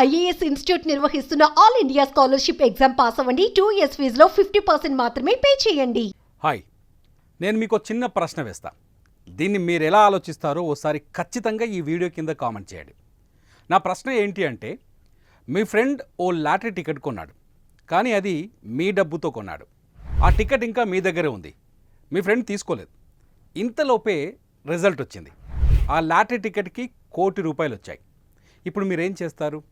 IAS institute నిర్వహిస్తున్న all India scholarship exam pass అవ్వండి. Two years ఫీజులో ఫిఫ్టీ పర్సెంట్ మాత్రమే పే చేయండి. హాయ్. నేను మీకు చిన్న ప్రశ్న వేస్తా. దీన్ని మీరు ఎలా ఆలోచిస్తారో ఓసారి ఖచ్చితంగా ఈ వీడియో కింద కామెంట్ చేయండి. నా ప్రశ్న ఏంటి అంటే మీ ఫ్రెండ్ ఓ లాటరీ టికెట్ కొన్నాడు కానీ అది మీ డబ్బుతో కొన్నాడు. ఆ టికెట్ ఇంకా మీ దగ్గరే ఉంది. మీ ఫ్రెండ్ తీసుకోలేదు. ఇంతలోపే రిజల్ట్ వచ్చింది. ఆ లాటరీ టికెట్కి కోటి రూపాయలు వచ్చాయి ఇప్పుడు మీరేం చేస్తారు?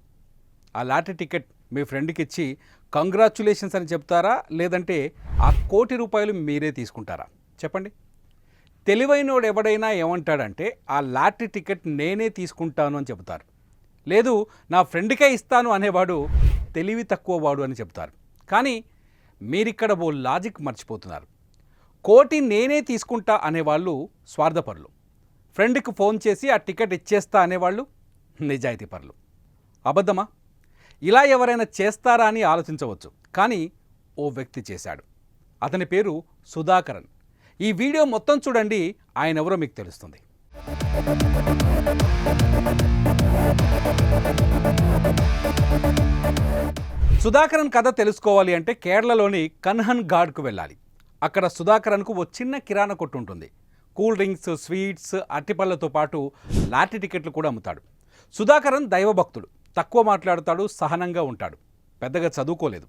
ఆ లాటరీ టికెట్ మీ ఫ్రెండ్కి ఇచ్చి కంగ్రాచులేషన్స్ అని చెప్తారా? లేదంటే ఆ కోటి రూపాయలు మీరే తీసుకుంటారా? చెప్పండి. తెలివైనోడు ఎవడైనా ఏమంటాడంటే ఆ లాటరీ టికెట్ నేనే తీసుకుంటాను అని చెబుతారు. లేదు నా ఫ్రెండ్కే ఇస్తాను అనేవాడు తెలివి తక్కువ వాడు అని చెప్తారు కానీ మీరిక్కడ ఓ లాజిక్ మర్చిపోతున్నారు. కోటి నేనే తీసుకుంటా అనేవాళ్ళు స్వార్థపరులు. ఫ్రెండ్కి ఫోన్ చేసి ఆ టికెట్ ఇచ్చేస్తా అనేవాళ్ళు నిజాయితీ పరులు అబద్ధమా? ఇలా ఎవరైనా చేస్తారా అని ఆలోచించవచ్చు. కానీ ఓ వ్యక్తి చేశాడు. అతని పేరు సుధాకరన్. ఈ వీడియో మొత్తం చూడండి. ఆయన ఎవరో మీకు తెలుస్తుంది. సుధాకరన్ కథ తెలుసుకోవాలి అంటే కేరళలోని కన్హన్ ఘాట్కు వెళ్ళాలి. అక్కడ సుధాకరన్కు ఓ చిన్న కిరాణా కొట్టు ఉంటుంది. కూల్ డ్రింక్స్ స్వీట్స్ అట్టిపళ్ళతో పాటు లాటరీ టికెట్లు కూడా అమ్ముతాడు. సుధాకరన్ దైవభక్తుడు. తక్కువ మాట్లాడుతాడు సహనంగా ఉంటాడు. పెద్దగా చదువుకోలేదు.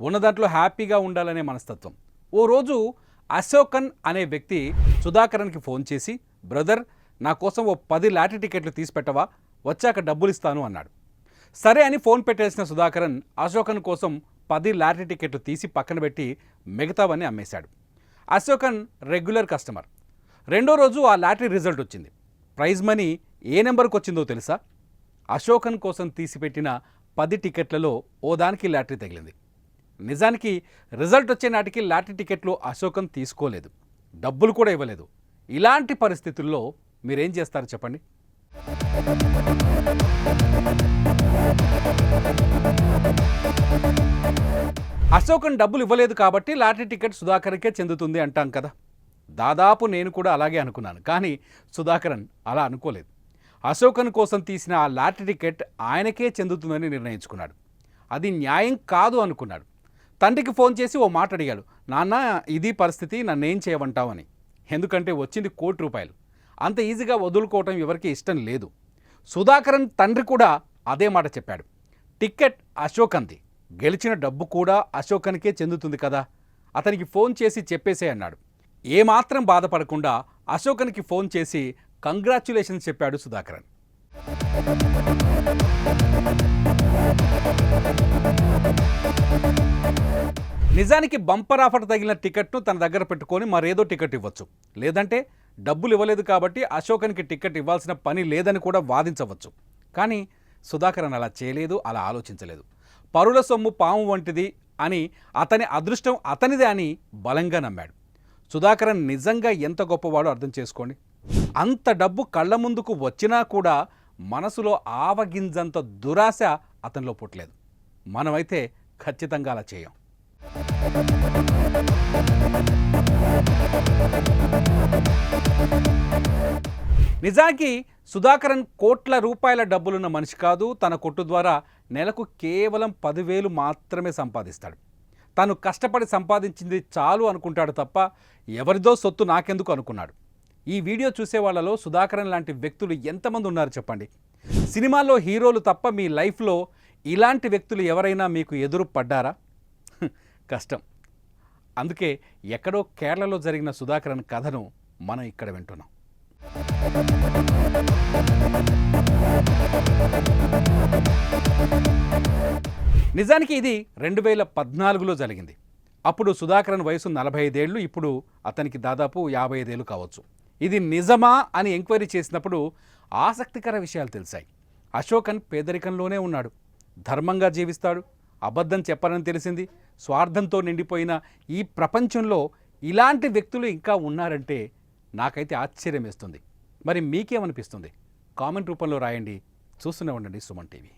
ఉన్న దాంట్లో హ్యాపీగా ఉండాలనే మనస్తత్వం. ఓ రోజు అశోకన్ అనే వ్యక్తి సుధాకరన్కి ఫోన్ చేసి బ్రదర్ నా కోసం ఓ పది లాటరీ టికెట్లు తీసిపెట్టవా? వచ్చాక డబ్బులు ఇస్తాను అన్నాడు. సరే అని ఫోన్ పెట్టేసిన సుధాకరన్ అశోకన్ కోసం పది లాటరీ టికెట్లు తీసి పక్కన పెట్టి మిగతావన్నీ అమ్మేశాడు. Ashokan regular customer. రెండో రోజు ఆ లాటరీ రిజల్ట్ వచ్చింది. ప్రైజ్ మనీ ఏ నెంబర్కి వచ్చిందో తెలుసా? అశోకన్ కోసం తీసిపెట్టిన పది టికెట్లలో ఓ దానికి లాటరీ తగిలింది. నిజానికి రిజల్ట్ వచ్చే నాటికి లాటరీ టికెట్లు అశోకన్ తీసుకోలేదు. డబ్బులు కూడా ఇవ్వలేదు. ఇలాంటి పరిస్థితుల్లో మీరేం చేస్తారు చెప్పండి? అశోకన్ డబ్బులు ఇవ్వలేదు కాబట్టి లాటరీ టికెట్ సుధాకర్కే చెందుతుంది అంటాం కదా. దాదాపు నేను కూడా అలాగే అనుకున్నాను. కానీ సుధాకరన్ అలా అనుకోలేదు. అశోకన్ కోసం తీసిన ఆ లాటరీ టికెట్ ఆయనకే చెందుతుందని నిర్ణయించుకున్నాడు. అది న్యాయం కాదు అనుకున్నాడు. తండ్రికి ఫోన్ చేసి ఓ మాట అడిగాడు. నాన్న ఇది పరిస్థితి నన్నేం చేయమంటావని. ఎందుకంటే వచ్చింది కోటి రూపాయలు. అంత ఈజీగా వదులుకోవటం ఎవరికి ఇష్టం లేదు. సుధాకరన్ తండ్రి కూడా అదే మాట చెప్పాడు. టికెట్ అశోకంది గెలిచిన డబ్బు కూడా అశోకన్కే చెందుతుంది కదా. అతనికి ఫోన్ చేసి చెప్పేసే అన్నాడు. ఏమాత్రం బాధపడకుండా అశోకన్కి ఫోన్ చేసి కంగ్రాచ్యులేషన్స్ చెప్పాడు సుధాకరన్. నిజానికి బంపర్ ఆఫర్ తగిలిన టికెట్ను తన దగ్గర పెట్టుకొని మరేదో టికెట్ ఇవ్వచ్చు. లేదంటే డబ్బులు ఇవ్వలేదు కాబట్టి అశోకన్కి టికెట్ ఇవ్వాల్సిన పని లేదని కూడా వాదించవచ్చు. కానీ సుధాకరన్ అలా చేయలేదు అలా ఆలోచించలేదు. పరుల సొమ్ము పాము వంటిది అని అతని అదృష్టం అతనిదే అని బలంగా నమ్మాడు. సుధాకరన్ నిజంగా ఎంత గొప్పవాడో అర్థం చేసుకోండి. అంత డబ్బు కళ్ళ ముందుకు వచ్చినా కూడా మనసులో ఆవగింజంత దురాశ అతనిలో పుట్టలేదు. మనమైతే ఖచ్చితంగా అలా చేయం. నిజానికి సుధాకరన్ కోట్ల రూపాయల డబ్బులున్న మనిషి కాదు. తన కొట్టు ద్వారా నెలకు కేవలం పదివేలు మాత్రమే సంపాదిస్తాడు. తను కష్టపడి సంపాదించింది చాలు అనుకుంటాడు తప్ప ఎవరిదో సొత్తు నాకెందుకు అనుకున్నాడు? ఈ వీడియో చూసే వాళ్ళలో సుధాకరన్ లాంటి వ్యక్తులు ఎంతమంది ఉన్నారు చెప్పండి. సినిమాల్లో హీరోలు తప్ప మీ లైఫ్లో ఇలాంటి వ్యక్తులు ఎవరైనా మీకు ఎదురు పడ్డారా? కష్టం. అందుకే ఎక్కడో కేరళలో జరిగిన సుధాకరన్ కథను మనం ఇక్కడ వింటున్నాం. నిజానికి ఇది రెండు వేల పద్నాలుగులో జరిగింది. అప్పుడు సుధాకరన్ వయసు నలభై ఐదేళ్ళు ఇప్పుడు అతనికి దాదాపు యాభై ఐదేళ్ళు కావచ్చు. ఇది నిజమా అని ఎంక్వైరీ చేసినప్పుడు ఆసక్తికర విషయాలు తెలిసాయి. అశోకన్ పేదరికంలోనే ఉన్నాడు. ధర్మంగా జీవిస్తాడు. అబద్ధం చెప్పాలని తెలిసింది. స్వార్థంతో నిండిపోయిన ఈ ప్రపంచంలో ఇలాంటి వ్యక్తులు ఇంకా ఉన్నారంటే నాకైతే ఆశ్చర్యం వేస్తుంది మరి మీకేమనిపిస్తుంది? కామెంట్ రూపంలో రాయండి. చూస్తూనే ఉండండి సుమన్ టీవీ.